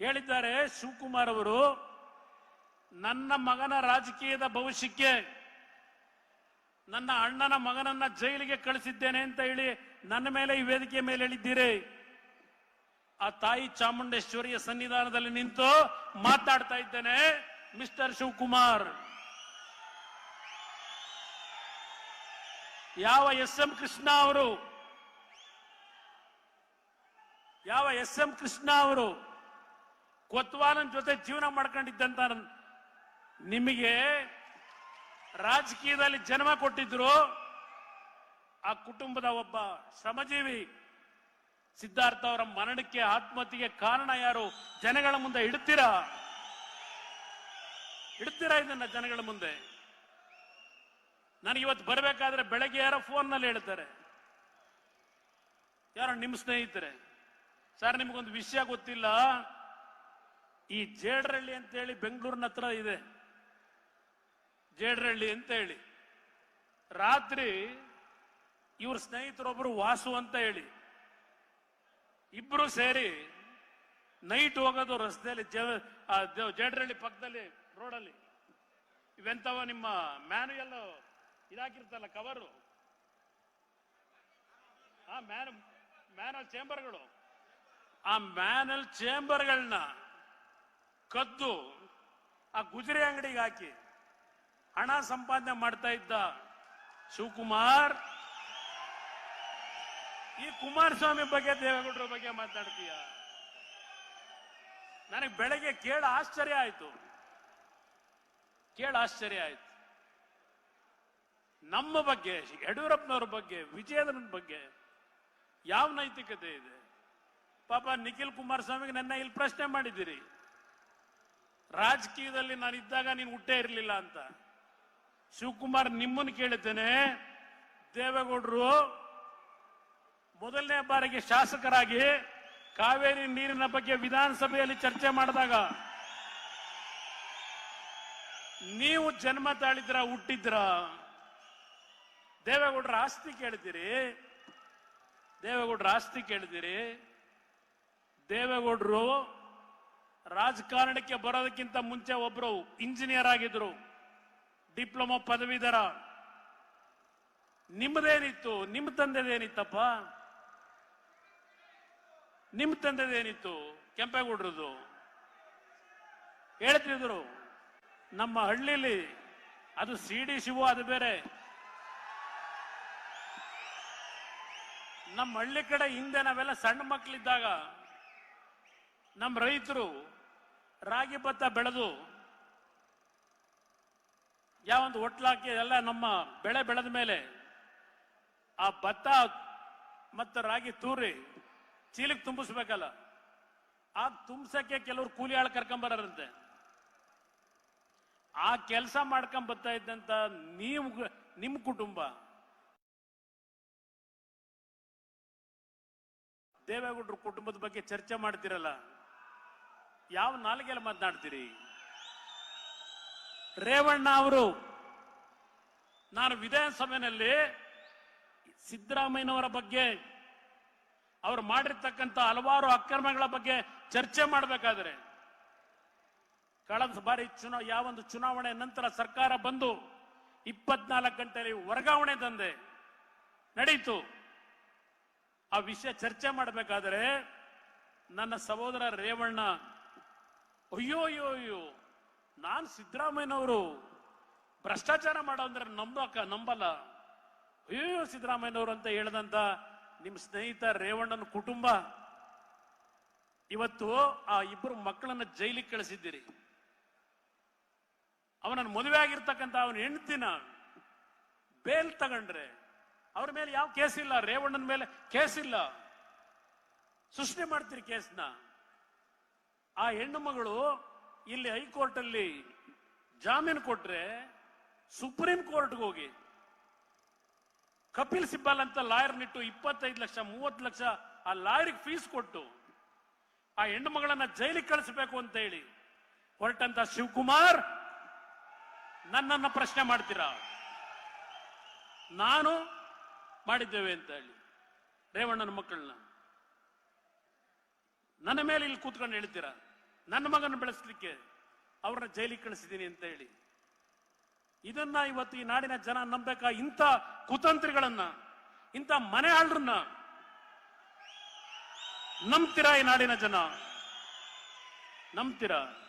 ಹೇಳಿದ್ದಾರೆ ಶಿವಕುಮಾರ್ ಅವರು, ನನ್ನ ಮಗನ ರಾಜಕೀಯದ ಭವಿಷ್ಯಕ್ಕೆ ನನ್ನ ಅಣ್ಣನ ಮಗನನ್ನ ಜೈಲಿಗೆ ಕಳಿಸಿದ್ದೇನೆ ಅಂತ ಹೇಳಿ ನನ್ನ ಮೇಲೆ ಈ ವೇದಿಕೆ ಮೇಲೆ ಹೇಳಿದ್ದೀರಿ. ಆ ತಾಯಿ ಚಾಮುಂಡೇಶ್ವರಿಯ ಸನ್ನಿಧಾನದಲ್ಲಿ ನಿಂತು ಮಾತಾಡ್ತಾ ಇದ್ದೇನೆ, ಮಿಸ್ಟರ್ ಶಿವಕುಮಾರ್. ಯಾವ ಎಸ್ ಎಂ ಕೃಷ್ಣ ಅವರು, ಯಾವ ಎಸ್ ಎಂ ಕೃಷ್ಣ ಅವರು ಕೊತ್ವಾಲನ್ ಜೊತೆ ಜೀವನ ಮಾಡ್ಕೊಂಡಿದ್ದಂತ ನಿಮಗೆ ರಾಜಕೀಯದಲ್ಲಿ ಜನ್ಮ ಕೊಟ್ಟಿದ್ರು. ಆ ಕುಟುಂಬದ ಒಬ್ಬ ಶ್ರಮಜೀವಿ ಸಿದ್ಧಾರ್ಥ ಅವರ ಮರಣಕ್ಕೆ ಆತ್ಮಹತ್ಯೆಗೆ ಕಾರಣ ಯಾರು? ಜನಗಳ ಮುಂದೆ ಇಡ್ತೀರಾ? ಇಡ್ತೀರಾ ಇದನ್ನ ಜನಗಳ ಮುಂದೆ? ನನಗೆ ಇವತ್ತು ಬರಬೇಕಾದ್ರೆ ಬೆಳಗ್ಗೆ ಯಾರೋ ಫೋನ್ನಲ್ಲಿ ಹೇಳ್ತಾರೆ. ಯಾರೋ ನಿಮ್ಮ ಸ್ನೇಹಿತರೆ. ಸರ್, ನಿಮಗೊಂದು ವಿಷಯ ಗೊತ್ತಿಲ್ಲ. ಈ ಜೇಡರಳ್ಳಿ ಅಂತ ಹೇಳಿ ಬೆಂಗಳೂರಿನ ಹತ್ರ ಇದೆ. ಜೇಡರಳ್ಳಿ ಅಂತ ಹೇಳಿ ರಾತ್ರಿ ಇವ್ರ ಸ್ನೇಹಿತರೊಬ್ಬರು ವಾಸು ಅಂತ ಹೇಳಿ. ಇಬ್ರು ಸೇರಿ ನೈಟ್ ಹೋಗೋದು ರಸ್ತೆಯಲ್ಲಿ ಜೇಡ್ರಳ್ಳಿ ಪಕ್ಕದಲ್ಲಿ, ರೋಡಲ್ಲಿ. ಇವೆಂತವ ನಿಮ್ಮ ಮ್ಯಾನುಯಲ್ ಇದಾಕಿರ್ತಲ್ಲ ಕವರು? ಆ ಮ್ಯಾನ್, ಮ್ಯಾನಲ್ ಚೇಂಬರ್ಗಳು. ಆ ಮ್ಯಾನಲ್ ಚೇಂಬರ್ಗಳನ್ನ ಕದ್ದು ಆ ಗುಜರಿ ಅಂಗಡಿಗೆ ಹಾಕಿ ಹಣ ಸಂಪಾದನೆ ಮಾಡ್ತಾ ಇದ್ದ ಶಿವಕುಮಾರ್. ಈ ಕುಮಾರಸ್ವಾಮಿ ಬಗ್ಗೆ, ದೇವೇಗೌಡರ ಬಗ್ಗೆ ಮಾತಾಡ್ತೀಯ? ನನಗೆ ಬೆಳಗ್ಗೆ ಕೇಳ ಆಶ್ಚರ್ಯ ಆಯ್ತು. ಕೇಳ ಆಶ್ಚರ್ಯ ಆಯ್ತು. ನಮ್ಮ ಬಗ್ಗೆ, ಯಡಿಯೂರಪ್ಪನವ್ರ ಬಗ್ಗೆ, ವಿಜಯೇಂದ್ರನ ಬಗ್ಗೆ ಯಾವ ನೈತಿಕತೆ ಇದೆ? ಪಾಪ ನಿಖಿಲ್ ಕುಮಾರಸ್ವಾಮಿಗೆ ನನ್ನ ಇಲ್ಲಿ ಪ್ರಶ್ನೆ ಮಾಡಿದ್ದೀರಿ. ರಾಜಕೀಯದಲ್ಲಿ ನಾನು ಇದ್ದಾಗ ನೀನು ಹುಟ್ಟೇ ಇರಲಿಲ್ಲ ಅಂತ. ಶಿವಕುಮಾರ್ ನಿಮ್ಮನ್ನು ಕೇಳುತ್ತೇನೆ. ದೇವೇಗೌಡರು, ಮೊದಲನೇ ಬಾರಿಗೆ ಶಾಸಕರಾಗಿ ಕಾವೇರಿ ನೀರಿನ ಬಗ್ಗೆ ವಿಧಾನಸಭೆಯಲ್ಲಿ ಚರ್ಚೆ ಮಾಡಿದಾಗ ನೀವು ಜನ್ಮ ತಾಳಿದ್ರ, ಹುಟ್ಟಿದ್ರ? ದೇವೇಗೌಡರ ಆಸ್ತಿ ಕೇಳಿದಿರಿ ದೇವೇಗೌಡರ ಆಸ್ತಿ ಕೇಳಿದಿರಿ ದೇವೇಗೌಡರು ರಾಜಕಾರಣಕ್ಕೆ ಬರೋದಕ್ಕಿಂತ ಮುಂಚೆ ಒಬ್ರು ಇಂಜಿನಿಯರ್ ಆಗಿದ್ರು, ಡಿಪ್ಲೊಮಾ ಪದವೀಧರ. ನಿಮ್ಮದೇನಿತ್ತು ನಿಮ್ಮ ತಂದೆದೇನಿತ್ತಪ್ಪ? ನಿಮ್ಮ ತಂದೆದೇನಿತ್ತು? ಕೆಂಪೇಗೌಡ್ರದು ಹೇಳ್ತಿದ್ರು, ನಮ್ಮ ಹಳ್ಳಿಲಿ ಅದು ಸಿ ಡಿ ಶಿವು, ಅದು ಬೇರೆ. ನಮ್ಮ ಹಳ್ಳಿ ಕಡೆ ಹಿಂದೆ ನಾವೆಲ್ಲ ಸಣ್ಣ ಮಕ್ಕಳಿದ್ದಾಗ ನಮ್ಮ ರೈತರು ರಾಗಿ ಭತ್ತ ಬೆಳೆದು ಯಾವೊಂದು ಹೊಟ್ಲಾಕಿ ಎಲ್ಲ ನಮ್ಮ ಬೆಳೆ ಬೆಳೆದ ಮೇಲೆ ಆ ಭತ್ತ ಮತ್ತು ರಾಗಿ ತೂರಿ ಚೀಲಕ್ಕೆ ತುಂಬಿಸ್ಬೇಕಲ್ಲ, ಆ ತುಂಬಿಸಕ್ಕೆ ಕೆಲವರು ಕೂಲಿ ಆಳು ಕರ್ಕೊಂಬರಂತೆ ಆ ಕೆಲಸ ಮಾಡ್ಕೊಂಡ್ ಬರ್ತಾ ಇದ್ದಂತ ನೀವು ನಿಮ್ಮ ಕುಟುಂಬ. ದೇವೇಗೌಡರ ಕುಟುಂಬದ ಬಗ್ಗೆ ಚರ್ಚೆ ಮಾಡ್ತಿರಲ್ಲ ಯಾವ ನಾಲಿಗೆಯಲ್ಲಿ ಮಾತನಾಡ್ತೀರಿ? ರೇವಣ್ಣ ಅವರು, ನಾನು ವಿಧಾನಸಭೆಯಲ್ಲಿ ಸಿದ್ದರಾಮಯ್ಯನವರ ಬಗ್ಗೆ, ಅವರು ಮಾಡಿರ್ತಕ್ಕಂಥ ಹಲವಾರು ಅಕ್ರಮಗಳ ಬಗ್ಗೆ ಚರ್ಚೆ ಮಾಡಬೇಕಾದ್ರೆ, ಕಳೆದ ಬಾರಿ ಯಾವ ಯಾವೊಂದು ಚುನಾವಣೆ ನಂತರ ಸರ್ಕಾರ ಬಂದು ಇಪ್ಪತ್ನಾಲ್ಕು ಗಂಟೆಯಲ್ಲಿ ವರ್ಗಾವಣೆ ತಂದೆ ನಡೀತು. ಆ ವಿಷಯ ಚರ್ಚೆ ಮಾಡಬೇಕಾದ್ರೆ, ನನ್ನ ಸಹೋದರ ರೇವಣ್ಣ ಅಯ್ಯೋ ಅಯ್ಯೋ ಅಯ್ಯೋ. ನಾನು ಸಿದ್ದರಾಮಯ್ಯನವರು ಭ್ರಷ್ಟಾಚಾರ ಮಾಡೋ ಅಂದ್ರೆ ನಂಬಕ ನಂಬಲ್ಲ. ಅಯ್ಯೋ ಸಿದ್ದರಾಮಯ್ಯನವರು ಅಂತ ಹೇಳ್ದಂತ ನಿಮ್ಮ ಸ್ನೇಹಿತ ರೇವಣ್ಣನ ಕುಟುಂಬ. ಇವತ್ತು ಆ ಇಬ್ಬರು ಮಕ್ಕಳನ್ನ ಜೈಲಿಗೆ ಕಳಿಸಿದ್ದೀರಿ. ಅವನನ್ನು ಮದುವೆ ಆಗಿರ್ತಕ್ಕಂಥ ಅವನ ಹೆಂಡತಿನ ಬೇಲ್ ತಗೊಂಡ್ರೆ ಅವ್ರ ಮೇಲೆ ಯಾವ ಕೇಸ್ ಇಲ್ಲ ರೇವಣ್ಣನ ಮೇಲೆ ಕೇಸ್ ಇಲ್ಲ ಸೃಷ್ಟಿ ಮಾಡ್ತೀರಿ ಕೇಸ್ನ. ಆ ಹೆಣ್ಣು ಮಗಳು ಇಲ್ಲಿ ಹೈಕೋರ್ಟ್ ಅಲ್ಲಿ ಜಾಮೀನು ಕೊಟ್ರೆ ಸುಪ್ರೀಂ ಕೋರ್ಟ್ಗೆ ಹೋಗಿ. ಕಪಿಲ್ ಸಿಬ್ಬಲ್ ಅಂತ ಲಾಯರ್ ನಿಟ್ಟು ಇಪ್ಪತ್ತೈದು ಲಕ್ಷ, ಮೂವತ್ತು ಲಕ್ಷ ಆ ಲಾಯರ್ಗೆ ಫೀಸ್ ಕೊಟ್ಟು ಆ ಹೆಣ್ಣು ಮಗಳನ್ನ ಜೈಲಿಗೆ ಕಳಿಸಬೇಕು ಅಂತ ಹೇಳಿ ಹೊರಟಂತ ಶಿವಕುಮಾರ್, ನನ್ನನ್ನು ಪ್ರಶ್ನೆ ಮಾಡ್ತೀರಾ? ನಾನು ಮಾಡಿದ್ದೇವೆ ಅಂತ ಹೇಳಿ. ರೇವಣ್ಣನ ಮಕ್ಕಳನ್ನ. ನನ್ನ ಮೇಲೆ ಇಲ್ಲಿ ಕೂತ್ಕೊಂಡು ಹೇಳ್ತೀರಾ? ನನ್ನ ಮಗನ ಬೆಳೆಸಲಿಕ್ಕೆ ಅವ್ರನ್ನ ಜೈಲಿಗೆ ಕಳಿಸಿದ್ದೀನಿ ಅಂತ ಹೇಳಿ. ಇದನ್ನ ಇವತ್ತು ಈ ನಾಡಿನ ಜನ ನಂಬಬೇಕಾ? ಇಂಥ ಕುತಂತ್ರಿಗಳನ್ನ, ಇಂಥ ಮನೆ ಆಳ್ರನ್ನ ನಂಬ್ತೀರಾ ಈ ನಾಡಿನ ಜನ? ನಂಬ್ತೀರಾ?